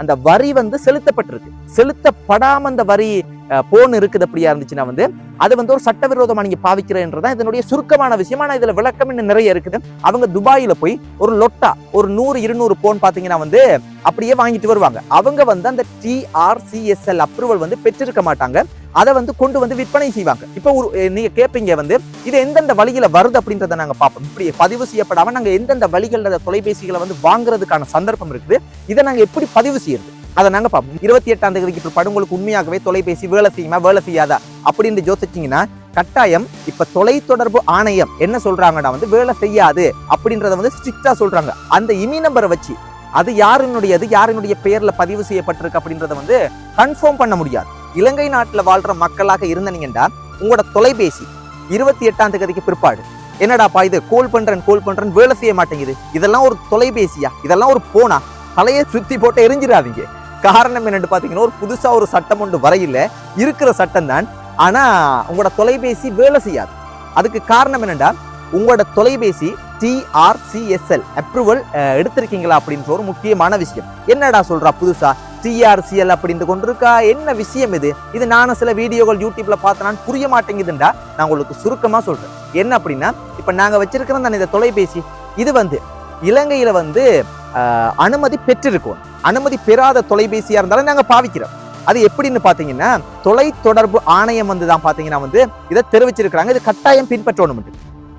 அந்த வரி வந்து செலுத்தப்பட்டிருக்கு. செலுத்தப்படாம அந்த வரி போன் இருக்குது அப்படியா இருந்துச்சுன்னா வந்து அது வந்து ஒரு சட்டவிரோதமாக நீங்கள் பாவிக்கிறேன்றதான் இதனுடைய சுருக்கமான விஷயம். ஆனால் இதில் விளக்கம் இன்னும் நிறைய இருக்குது. அவங்க துபாயில் போய் ஒரு லொட்டா ஒரு நூறு இருநூறு போன் பார்த்தீங்கன்னா வந்து அப்படியே வாங்கிட்டு வருவாங்க. அவங்க வந்து அந்த டிஆர்சிஎஸ்எல் அப்ரூவல் வந்து பெற்றிருக்க மாட்டாங்க. அதை வந்து கொண்டு வந்து விற்பனை செய்வாங்க. இப்போ ஒரு நீங்கள் கேட்பீங்க வந்து இது எந்தெந்த வழியில் வருது அப்படின்றத நாங்கள் பார்ப்போம். இப்படி பதிவு செய்யப்படாமல் நாங்கள் எந்தெந்த வழிகளில் தொலைபேசிகளை வந்து வாங்குறதுக்கான சந்தர்ப்பம் இருக்குது இதை நாங்கள் எப்படி பதிவு செய்யறது? அதை நாங்கள் பார்ப்போம். இருபத்தி எட்டாம் தேதிக்கு பிற்பாடு உங்களுக்கு உண்மையாகவே தொலைபேசி வேலை செய்யுமா வேலை செய்யாதா? அப்படின்னு யோசிச்சீங்கன்னா கட்டாயம் இப்போ தொலைத்தொடர்பு ஆணையம் என்ன சொல்கிறாங்கன்னா வந்து வேலை செய்யாது அப்படின்றத வந்து ஸ்ட்ரிக்டாக சொல்கிறாங்க அந்த இமி நம்பரை வச்சு அது யாரினுடையது யாரினுடைய பெயரில் பதிவு செய்யப்பட்டிருக்கு அப்படின்றத வந்து கன்ஃபார்ம் பண்ண முடியாது. இலங்கை நாட்டில் வாழ்கிற மக்களாக இருந்தனீங்கன்னா உங்களோட தொலைபேசி இருபத்தி எட்டாம் தேதிக்கு பிற்பாடு என்னடாப்பா இது கோல் பண்ணுறேன் கோல் பண்ணுறேன்னு வேலை செய்ய மாட்டேங்குது. இதெல்லாம் ஒரு தொலைபேசியா? இதெல்லாம் ஒரு போனா தலையை சுற்றி போட்டு எரிஞ்சிடாதீங்க. காரணம் என்னென்னு பார்த்தீங்கன்னா ஒரு புதுசாக ஒரு சட்டம் ஒன்று வரையில இருக்கிற சட்டம் தான் ஆனால் உங்களோட தொலைபேசி வேலை செய்யாது. அதுக்கு காரணம் என்னென்னா உங்களோட தொலைபேசி டிஆர்சிஎஸ்எல் அப்ரூவல் எடுத்திருக்கீங்களா அப்படின்ற ஒரு முக்கியமான விஷயம். என்னடா சொல்கிறா புதுசாக டிஆர்சிஎல் அப்படின்னு கொண்டிருக்கா? என்ன விஷயம் இது? இது நானும் சில வீடியோகள் யூடியூப்பில் பார்த்தனான் புரிய மாட்டேங்குதுண்டா நான் உங்களுக்கு சுருக்கமாக சொல்கிறேன் என்ன அப்படின்னா இப்போ நாங்கள் வச்சிருக்கிற இந்த தொலைபேசி. இது வந்து இலங்கையில் வந்து அனுமதி பெற்றிருக்கோம். அனுமதி பெறாத தொலைபேசியாக இருந்தாலும் நாங்கள் பாவிக்கிறோம். அது எப்படின்னு பார்த்தீங்கன்னா தொலை தொடர்பு ஆணையம் வந்து தான் பார்த்தீங்கன்னா வந்து இதை தெரிவிச்சிருக்கிறாங்க. இது கட்டாயம் பின்பற்றணும்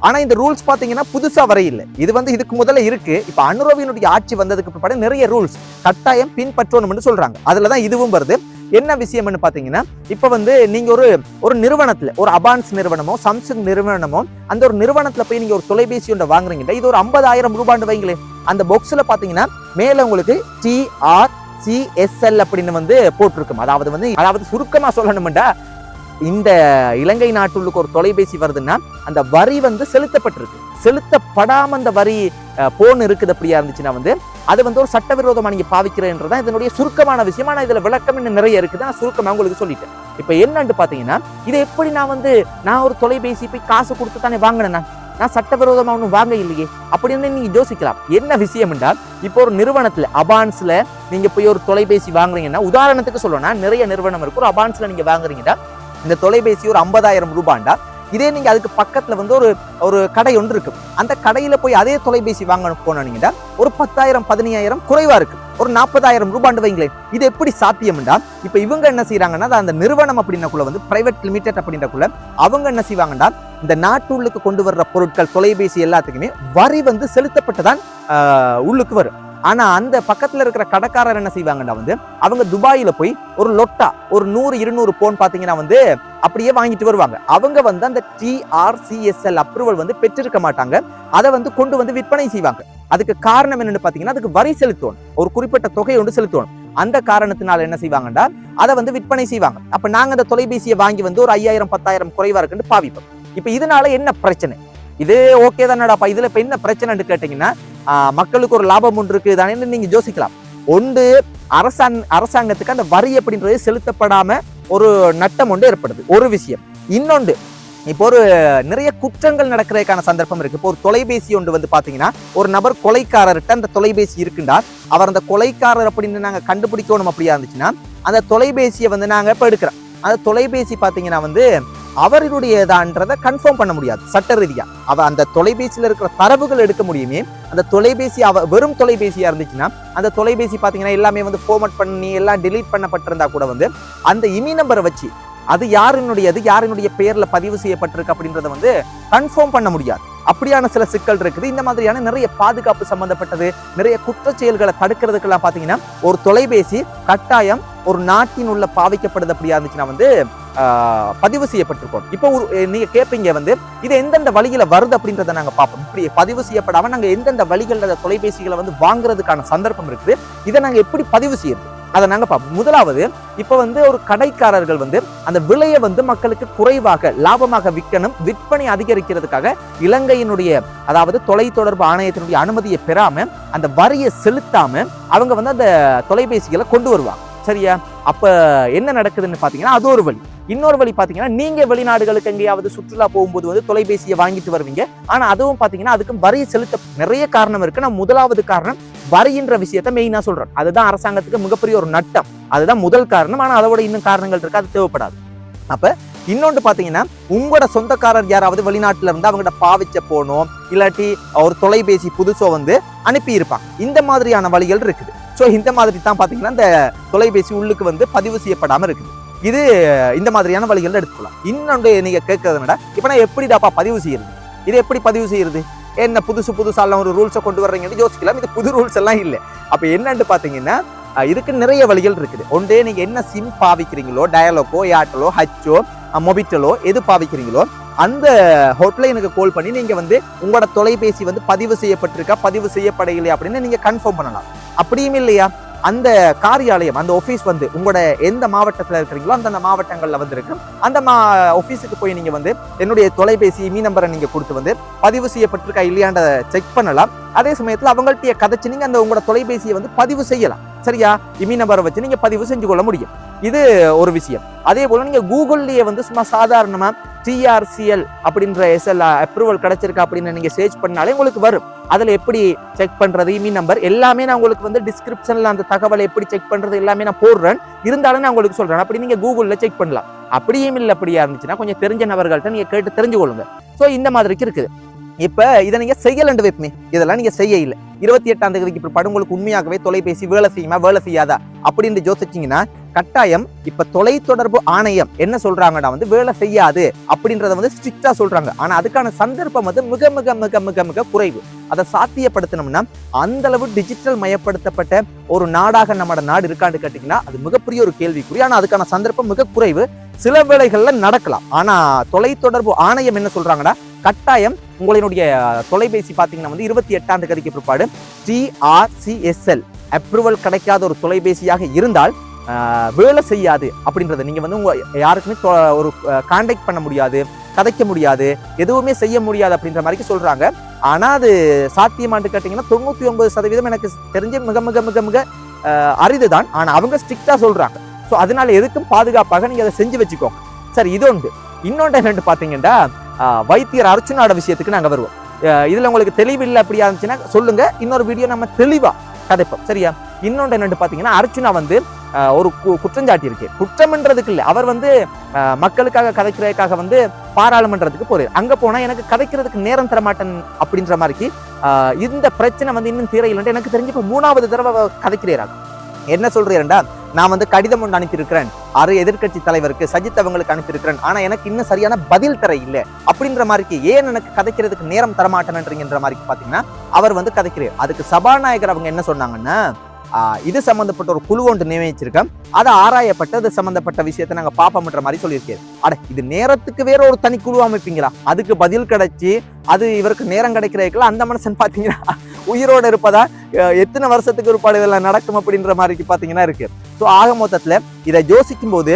ஆனால் இந்த ரூல்ஸ் பார்த்தீங்கன்னா புதுசாக வரையில்லை இது வந்து இதுக்கு முதல்ல இருக்கு. இப்போ அனுரவினுடைய ஆட்சி வந்ததுக்கு பிற்பாடு நிறைய ரூல்ஸ் கட்டாயம் பின்பற்றணும்னு சொல்றாங்க. தான் இதுவும் வருது. என்ன விஷயம்னு பார்த்தீங்கன்னா இப்போ வந்து நீங்கள் ஒரு ஒரு நிறுவனத்தில் ஒரு அபான்ஸ் நிறுவனமோ சம்சங் நிறுவனமோ அந்த ஒரு நிறுவனத்தில் போய் நீங்கள் ஒரு தொலைபேசி ஒன்று வாங்குறீங்கன்னா இது ஒரு ஐம்பதாயிரம் ரூபான்னு வைங்களேன். அந்த பாக்ஸில் பாத்தீங்கன்னா மேல உங்களுக்கு டிஆர் சிஎஸ்எல் அப்படின்னு வந்து போட்டிருக்கும். அதாவது வந்து அதாவது சுருக்கமா சொல்லணும்டா இந்த இலங்கை நாட்டுள்ளுக்கு ஒரு தொலைபேசி வருதுன்னா அந்த வரி வந்து செலுத்தப்பட்டிருக்கு. செலுத்தப்படாமல் அந்த வரி போன் இருக்குது அப்படியா இருந்துச்சுன்னா வந்து அது வந்து ஒரு சட்டவிரோதமா நீங்க பாவிக்கிறேன்றதான் இதனுடைய சுருக்கமான விஷயம். ஆனால் இதுல விளக்கம் இன்னும் நிறைய இருக்குது நான் சுருக்கமாக உங்களுக்கு சொல்லிட்டேன். இப்ப என்னன்னு பார்த்தீங்கன்னா இதை எப்படி நான் வந்து நான் ஒரு தொலைபேசி போய் காசு கொடுத்து தானே வாங்கினேன் நான் சட்டவிரோதமாக ஒன்றும் வாங்க இல்லையே அப்படின்னு நீங்க யோசிக்கலாம். என்ன விஷயம் என்றால் இப்போ ஒரு நிறுவனத்துல அபான்ஸ்ல நீங்க போய் ஒரு தொலைபேசி வாங்குறீங்கன்னா உதாரணத்துக்கு சொல்லணும்னா நிறைய நிறுவனம் இருக்கு. ஒரு அபான்ஸ்ல நீங்க வாங்குறீங்கன்னா இந்த தொலைபேசி ஒரு ஐம்பதாயிரம் ரூபாண்டா? இதே நீங்க அதுக்கு பக்கத்துல வந்து ஒரு ஒரு கடை ஒன்று இருக்கு. அந்த கடையில போய் அதே தொலைபேசி வாங்க போனீங்கன்னா ஒரு பத்தாயிரம் பதினையாயிரம் குறைவா இருக்கு. ஒரு நாற்பதாயிரம் ரூபாண்டு வைங்களேன். இது எப்படி சாத்தியம்டா இப்ப இவங்க என்ன செய்யறாங்கன்னா அந்த நிறுவனம் அப்படின்னக்குள்ள வந்து பிரைவேட் லிமிடெட் அப்படின்றக்குள்ள அவங்க என்ன செய்வாங்கன்னா இந்த நாட்டுள்ளுக்கு கொண்டு வர்ற பொருட்கள் தொலைபேசி எல்லாத்துக்குமே வரி வந்து செலுத்தப்பட்டுதான் ஆஹ், உள்ளுக்கு வரும். ஆனா அந்த பக்கத்துல இருக்கிற கடைக்காரர் என்ன செய்வாங்கன்னா வந்து அவங்க துபாயில போய் ஒரு லொட்டா ஒரு நூறு இருநூறு போன் பாத்தீங்கன்னா வந்து அப்படியே வாங்கிட்டு வருவாங்க. அவங்க வந்து அந்த டிஆர்சிஎஸ்எல் அப்ரூவல் வந்து பெற்றிருக்க மாட்டாங்க. அதை வந்து கொண்டு வந்து விற்பனை செய்வாங்க. அதுக்கு காரணம் என்னன்னு பாத்தீங்கன்னா அதுக்கு வரி செலுத்தணும் ஒரு குறிப்பிட்ட தொகை ஒன்று செலுத்தணும் அந்த காரணத்தினால என்ன செய்வாங்கன்னா அதை வந்து விற்பனை செய்வாங்க. அப்ப நாங்க அந்த தொலைபேசியை வாங்கி வந்து ஒரு ஐயாயிரம் பத்தாயிரம் குறைவா இருக்குன்னு பாவிப்போம். இப்ப இதனால என்ன பிரச்சனை? இதே ஓகே தானடாப்பா இதில் இப்போ என்ன பிரச்சனைன்னு கேட்டிங்கன்னா மக்களுக்கு ஒரு லாபம் ஒன்று இருக்குது தானே நீங்கள் யோசிக்கலாம். ஒன்று அரசாங் அரசாங்கத்துக்கு அந்த வரி அப்படின்றது செலுத்தப்படாமல் ஒரு நட்டம் ஒன்று ஏற்படுது. ஒரு விஷயம். இன்னொன்று இப்போ ஒரு நிறைய குற்றங்கள் நடக்கிறதுக்கான சந்தர்ப்பம் இருக்கு. இப்போ ஒரு தொலைபேசி ஒன்று வந்து பாத்தீங்கன்னா ஒரு நபர் கொலைக்காரர்கிட்ட அந்த தொலைபேசி இருக்குண்டா? அவர் அந்த கொலைக்காரர் அப்படின்னு நாங்க கண்டுபிடிக்கணும் அப்படியா இருந்துச்சுன்னா அந்த தொலைபேசியை வந்து நாங்க இப்போ எடுக்கிறோம். அந்த தொலைபேசி பாத்தீங்கன்னா வந்து அவருடையதான்றதை கன்ஃபார்ம் பண்ண முடியாது. சட்ட ரீதியாக அவ அந்த தொலைபேசியில் இருக்கிற தரவுகள் எடுக்க முடியுமே அந்த தொலைபேசி அவ வெறும் தொலைபேசியாக இருந்துச்சுன்னா அந்த தொலைபேசி பார்த்தீங்கன்னா எல்லாமே வந்து ஃபார்மட் பண்ணி எல்லாம் டிலீட் பண்ணப்பட்டிருந்தா கூட வந்து அந்த இமி நம்பரை வச்சு அது யாரினுடையது யாரினுடைய பெயரில் பதிவு செய்யப்பட்டிருக்கு அப்படின்றத வந்து கன்ஃபார்ம் பண்ண முடியாது. அப்படியான சில சிக்கல் இருக்குது. இந்த மாதிரியான நிறைய பாதுகாப்பு சம்பந்தப்பட்டது நிறைய குற்ற செயல்களை தடுக்கிறதுக்கெல்லாம் பாத்தீங்கன்னா ஒரு தொலைபேசி கட்டாயம் ஒரு நாட்டின் உள்ள பாவிக்கப்படுது அப்படியா இருந்துச்சுன்னா வந்து ஆஹ், பதிவு செய்யப்பட்டிருக்கோம். இப்போ ஒரு நீங்க கேட்பீங்க வந்து இது எந்தெந்த வழியில வருது அப்படின்றத நாங்க பார்ப்போம். இப்படி பதிவு செய்யப்படாம நாங்க எந்தெந்த வழிகளில் தொலைபேசிகளை வந்து வாங்குறதுக்கான சந்தர்ப்பம் இருக்குது. இதை நாங்க எப்படி பதிவு செய்யறது? அதை நாங்கள் பார்ப்போம் முதலாவது இப்போ வந்து ஒரு கடைக்காரர்கள் வந்து அந்த விலையை வந்து மக்களுக்கு குறைவாக லாபமாக விற்கணும் விற்பனை அதிகரிக்கிறதுக்காக இலங்கையினுடைய அதாவது தொலைத்தொடர்பு ஆணையத்தினுடைய அனுமதியை பெறாம அந்த வரியை செலுத்தாம அவங்க வந்து அந்த தொலைபேசிகளை கொண்டு வருவாங்க. சரியா? அப்போ என்ன நடக்குதுன்னு பார்த்தீங்கன்னா அது ஒரு வழி. இன்னொரு வழி பார்த்தீங்கன்னா நீங்கள் வெளிநாடுகளுக்கு எங்கேயாவது சுற்றுலா போகும்போது வந்து தொலைபேசியை வாங்கிட்டு வருவீங்க. ஆனால் அதுவும் பார்த்தீங்கன்னா அதுக்கும் வரி செலுத்த நிறைய காரணம் இருக்குது நான் முதலாவது காரணம் வருகின்ற விஷயத்த மெயினாக சொல்கிறோம் அதுதான் அரசாங்கத்துக்கு மிகப்பெரிய ஒரு நட்டம். அதுதான் முதல் காரணம். ஆனால் அதோட இன்னும் காரணங்கள் இருக்குது அது தேவைப்படாது. அப்போ இன்னொன்று பார்த்தீங்கன்னா உங்களோட சொந்தக்காரர் யாராவது வெளிநாட்டில் இருந்து அவங்ககிட்ட பாவிச்ச போனோம் இல்லாட்டி ஒரு தொலைபேசி புதுசோ வந்து அனுப்பியிருப்பாங்க. இந்த மாதிரியான வழிகள் இருக்குது. ஸோ இந்த மாதிரி தான் பார்த்தீங்கன்னா இந்த தொலைபேசி உள்ளுக்கு வந்து பதிவு செய்யப்படாமல் இருக்குது. இது இந்த மாதிரியான வழிகள் எடுத்துக்கலாம். இன்னொன்று நீங்கள் கேட்கறத விட இப்போ நான் எப்படிடாப்பா பதிவு செய்யறது? இது எப்படி பதிவு செய்யறது? என்ன புதுசு புதுசாலாம் ஒரு ரூல்ஸை கொண்டு வர்றீங்கன்னு யோசிக்கலாம். இது புது ரூல்ஸ் எல்லாம் இல்லை. அப்போ என்னன்னு பார்த்தீங்கன்னா இதுக்கு நிறைய வழிகள் இருக்குது. ஒன்றே நீங்கள் என்ன சிம் பாவிக்கிறீங்களோ டயலோக்கோ ஏர்டெலோ ஹச்சோ மொபிட்டலோ எது பாவிக்கிறீங்களோ அந்த ஹாட்லைனுக்கு கால் பண்ணி நீங்கள் வந்து உங்களோட தொலைபேசி வந்து பதிவு செய்யப்பட்டிருக்கா பதிவு செய்யப்படலையா அப்படின்னு நீங்கள் கன்ஃபார்ம் பண்ணலாம். அப்படியும் இல்லையா? அந்த காரியாலயம் அந்த ஆஃபீஸ் வந்து உங்களோட எந்த மாவட்டத்தில் இருக்கிறீங்களோ அந்தந்த மாவட்டங்களில் வந்துருக்கு. அந்த மா ஆஃபீஸுக்கு போய் நீங்கள் வந்து என்னுடைய தொலைபேசி மீ நம்பரை நீங்கள் கொடுத்து வந்து பதிவு செய்யப்பட்டிருக்கா இல்லையான்ற செக் பண்ணலாம். அதே சமயத்தில் அவங்கள்ட்ட கதைச்சு நீங்கள் அந்த உங்களோட தொலைபேசியை வந்து பதிவு செய்யலாம். சரியா? E இமி நம்பரை வச்சு நீங்கள் பதிவு செஞ்சு கொள்ள முடியும். இது ஒரு விஷயம். அதே போல் நீங்கள் கூகுள்லேயே வந்து சும்மா சாதாரணமாக டிஆர்சிஎல் அப்படின்ற எஸ்எல் அப்ரூவல் கிடைச்சிருக்கா அப்படின்னு நீங்கள் சர்ச் பண்ணாலே உங்களுக்கு வரும். அதில் எப்படி செக் பண்ணுறது இமி நம்பர் எல்லாமே நான் உங்களுக்கு வந்து டிஸ்கிரிப்ஷனில் அந்த தகவலை எப்படி செக் பண்ணுறது எல்லாமே நான் போடுறேன். இருந்தாலும் நான் உங்களுக்கு சொல்கிறேன் அப்படி நீங்கள் கூகுளில் செக் பண்ணலாம். அப்படியும் இல்லை அப்படியா இருந்துச்சுன்னா கொஞ்சம் தெரிஞ்ச நபர்கள்ட்ட நீங்க கேட்டு தெரிஞ்சு கொள்ளுங்க ஸோ இந்த மாதிரிக்கு இருக்குது. இப்போ இதை நீங்கள் செய்யலண்டு வைப்பமே இதெல்லாம் நீங்கள் செய்ய இல்லை. இருபத்தி எட்டாம் தேதிக்கு பிற்பாடு உங்களுக்கு உண்மையாகவே தொலைபேசி வேலை செய்யுமா? வேலை செய்யாதா? அப்படின்னு யோசிச்சீங்கன்னா கட்டாயம் இப்ப தொலைத்தொடர்பு ஆணையம் என்ன சொல்றாங்கன்னா வந்து வேலை செய்யாது அப்படின்றத வந்து ஸ்ட்ரிக்டா சொல்றாங்க. ஆனா அதுக்கான சந்தர்ப்பம் வந்து மிக மிக மிக மிக மிக குறைவு. அதை சாத்தியப்படுத்தணும்னா அந்த அளவு டிஜிட்டல் மயப்படுத்தப்பட்ட ஒரு நாடாக நம்ம நாடு இருக்கான்னு கேட்டீங்கன்னா அது மிகப்பெரிய ஒரு கேள்விக்குறி. ஆனா அதுக்கான சந்தர்ப்பம் மிக குறைவு. சில வேளைகள்ல நடக்கலாம். ஆனா தொலைத்தொடர்பு ஆணையம் என்ன சொல்றாங்கன்னா கட்டாயம் உங்களினுடைய தொலைபேசி பார்த்தீங்கன்னா வந்து இருபத்தி எட்டாம் தேதிக்கு பிற்பாடு டிஆர்சிஎஸ்எல் அப்ரூவல் கிடைக்காத ஒரு தொலைபேசியாக இருந்தால் வேலை செய்யாது அப்படின்றத. நீங்கள் வந்து உங்கள் யாருக்குமே ஒரு கான்டாக்ட் பண்ண முடியாது கதைக்க முடியாது எதுவுமே செய்ய முடியாது அப்படின்ற மாதிரி சொல்கிறாங்க ஆனால் அது சாத்தியமான்னு கேட்டிங்கன்னா தொண்ணூற்றி ஒன்பது சதவீதம் எனக்கு தெரிஞ்ச மிக மிக மிக மிக அரிது தான் ஆனால் அவங்க ஸ்ட்ரிக்டாக சொல்கிறாங்க ஸோ அதனால எதுக்கும் பாதுகாப்பாக நீங்கள் அதை செஞ்சு வச்சுக்கோங்க. சரி இது ஒன்று இன்னொன்று என்னென்னு பார்த்தீங்கன்னா வைத்தியர் அர்ச்சனோட விஷயத்துக்கு நாங்கள் வருவோம். இதில் உங்களுக்கு தெளிவில்லை அப்படியா இருந்துச்சுன்னா சொல்லுங்கள் இன்னொரு வீடியோ நம்ம தெளிவாக கதைப்போம். சரியா? இன்னொன்று என்னென்னு பார்த்தீங்கன்னா அர்ச்சனா வந்து ஒரு கு- குற்றஞ்சாட்டி இருக்கு. குற்றம்ன்றதுக்கு இல்லை. அவர் வந்து மக்களுக்காக கதைக்கிறதுக்காக வந்து பாராளுமன்றத்துக்கு போறாரு. அங்க போனா எனக்கு கதைக்கிறதுக்கு நேரம் தரமாட்டேன் அப்படின்ற மாதிரிக்கு இந்த பிரச்சனை வந்து இன்னும் தீரையில்லைன்னு எனக்கு தெரிஞ்சு இப்போ மூணாவது தடவை அவ கதைக்கிறாங்க என்ன சொல்றேன்டா நான் வந்து கடிதம் ஒன்று அனுப்பியிருக்கிறேன். அரு எதிர்க்கட்சி தலைவருக்கு சஜித் அவங்களுக்கு அனுப்பியிருக்கிறேன். ஆனா எனக்கு இன்னும் சரியான பதில் தர இல்லை. அப்படின்ற மாதிரிக்கு ஏன் எனக்கு கதைக்கிறதுக்கு நேரம் தரமாட்டேன்றீங்கன்ற மாதிரி பாத்தீங்கன்னா அவர் வந்து கதைக்கிறார். அதுக்கு சபாநாயகர் அவங்க என்ன சொன்னாங்கன்னா இது சம்பந்தப்பட்ட ஒரு குழு ஒன்று நியமிச்சிருக்கேன் அதை ஆராயப்பட்டு அது சம்பந்தப்பட்ட விஷயத்தை நாங்கள் பார்ப்போம்ன்ற மாதிரி சொல்லியிருக்கேன். அட இது நேரத்துக்கு வேற ஒரு தனி குழு அமைப்பீங்களா? அதுக்கு பதில் கிடைச்சி அது இவருக்கு நேரம் கிடைக்கிறதுக்குள்ள அந்த மனுஷன் பார்த்தீங்கன்னா உயிரோடு இருப்பதா எத்தனை வருஷத்துக்கு ஒருபாடு இதெல்லாம் நடக்கும் அப்படின்ற மாதிரி பார்த்தீங்கன்னா இருக்கு. ஸோ ஆக மொத்தத்தில் இதை யோசிக்கும் போது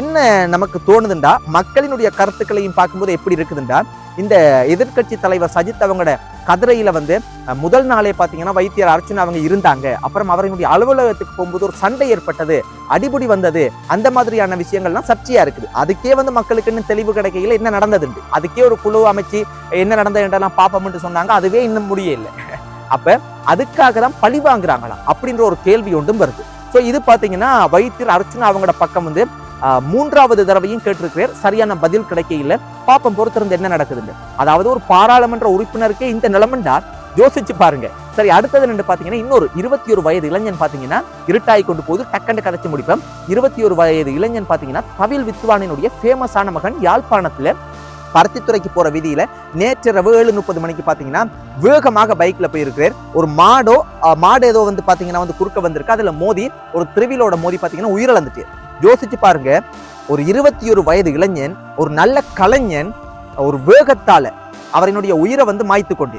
என்ன நமக்கு தோணுதுண்டா? மக்களினுடைய கருத்துக்களையும் பார்க்கும்போது எப்படி இருக்குதுண்டா? இந்த எதிர்க்கட்சி தலைவர் சஜித் அவங்களோட கதிரையில வந்து முதல் நாளே பாத்தீங்கன்னா வைத்தியர் அர்ச்சனை அவங்க இருந்தாங்க. அப்புறம் அவர்களுடைய அலுவலகத்துக்கு போகும்போது ஒரு சண்டை ஏற்பட்டது அடிபுடி வந்தது அந்த மாதிரியான விஷயங்கள்லாம் சர்ச்சையா இருக்குது. அதுக்கே வந்து மக்களுக்கு இன்னும் தெளிவு கிடைக்கையில் என்ன நடந்ததுண்டு? அதுக்கே ஒரு குழு அமைச்சு என்ன நடந்தது என்றெல்லாம் பார்ப்போம்னு சொன்னாங்க அதுவே இன்னும் முடியல அப்ப அதுக்காக தான் பழி வாங்குறாங்களா அப்படின்ற ஒரு கேள்வி ஒன்றும் வருது. ஸோ இது பாத்தீங்கன்னா வைத்தியர் அர்ச்சனா அவங்களோட பக்கம் வந்து மூன்றாவது தடவையும் கேட்டிருக்கிறார். சரியான பதில் கிடைக்கல பாப்பம் பொறுத்திருந்து என்ன நடக்குதுன்னு. அதாவது ஒரு பாராளுமன்ற உறுப்பினருக்கே இந்த நிலைமைண்டா யோசிச்சு பாருங்க. சரி அடுத்தது ரெண்டு பாத்தீங்கன்னா இன்னொரு இருபத்தி ஒரு வயது இளைஞன் பாத்தீங்கன்னா இருட்டாய் கொண்டு போது டக்கண்டு கதைச்சு முடிப்போம். இருபத்தி ஒரு வயது இளைஞன் பாத்தீங்கன்னா தவில் வித்வானினுடைய ஃபேமஸான மகன் யாழ்ப்பாணத்துல பருத்தித்துறைக்கு போற விதியில நேற்றிரவு ஏழு முப்பது மணிக்கு பாத்தீங்கன்னா வேகமாக பைக்ல போயிருக்கிறார். ஒரு மாடோ மாடு ஏதோ வந்து பாத்தீங்கன்னா வந்து குறுக்க வந்திருக்கு. அதுல மோதி ஒரு திருவிழோட மோதி பாத்தீங்கன்னா உயிரிழந்துட்டு யோசிச்சு பாருங்க. ஒரு இருபத்தி ஒரு வயது இளைஞன் ஒரு நல்ல கலைஞன் ஒரு வேகத்தால அவரினுடைய உயிரை வந்து மாய்த்து கொண்டு